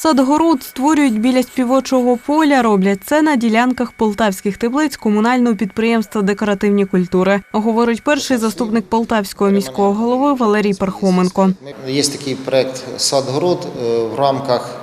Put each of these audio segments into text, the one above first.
Садгород створюють біля співочого поля. Роблять це на ділянках полтавських теплиць комунального підприємства Декоративні культури. Говорить перший заступник полтавського міського голови Валерій Пархоменко. Є такий проект Садгород е, в рамках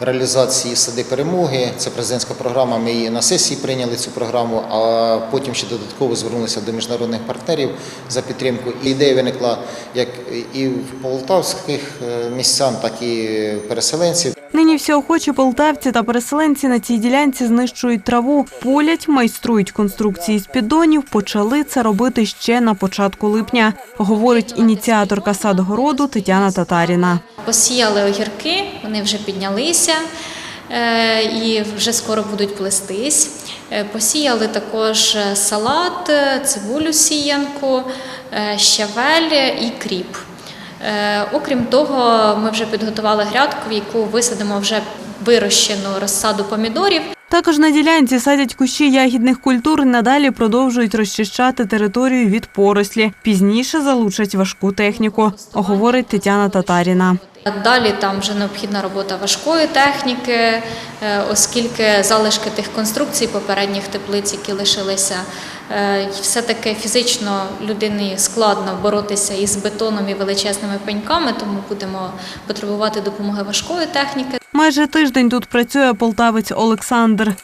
реалізації сади перемоги. Це президентська програма. Ми її на сесії прийняли цю програму, а потім ще додатково звернулися до міжнародних партнерів за підтримку. Ідея виникла як і в полтавських е, містян, так і переселенців. Всі охочі полтавці та переселенці на цій ділянці знищують траву, полять, майструють конструкції з піддонів. Почали це робити ще на початку липня, говорить ініціаторка садгороду Тетяна Татаріна. Посіяли огірки, вони вже піднялися е, і вже скоро будуть плестись. Е, Посіяли також е, салат, цибулю сіянку, щавель і кріп. Е, Окрім того, ми вже підготували грядку, в яку висадимо вже вирощену розсаду помідорів. Також на ділянці садять кущі ягідних культур. Надалі продовжують розчищати територію від порослі. Пізніше залучать важку техніку, говорить Тетяна Татаріна. Далі там вже необхідна робота важкої техніки, е, оскільки залишки тих конструкцій попередніх теплиць, які лишилися, е, все-таки фізично людині складно боротися із бетоном і величезними пеньками, тому будемо потребувати допомоги важкої техніки. Майже тиждень тут працює полтавець Олександр.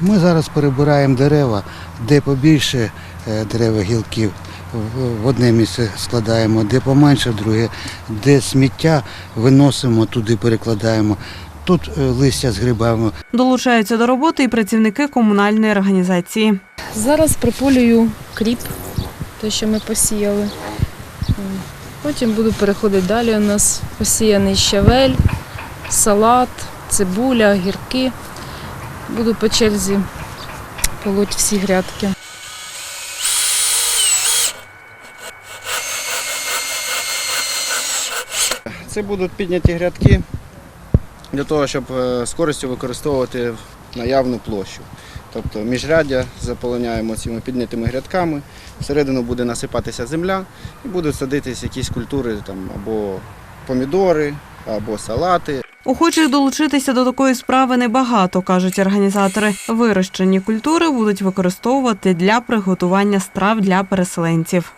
Ми зараз перебираємо дерева, де побільше е, дерева гілків в- одне місце складаємо, де поменше, в друге, де сміття виносимо, туди перекладаємо. Тут е, листя згрібаємо. Долучаються до роботи і працівники комунальної організації. Зараз приполюю кріп, те, що ми посіяли. Потім буду переходити далі. У нас посіяний щавель, салат, цибуля, гірки. Буду по черзі полоть всі грядки. Це будуть підняті грядки для того, щоб е, з користю використовувати наявну площу. Тобто міжряддя заполоняємо цими піднятими грядками, всередину буде насипатися земля і будуть садитись якісь культури там, або помідори, або салати. Охочих долучитися до такої справи небагато, кажуть організатори. Вирощені культури будуть використовувати для приготування страв для переселенців.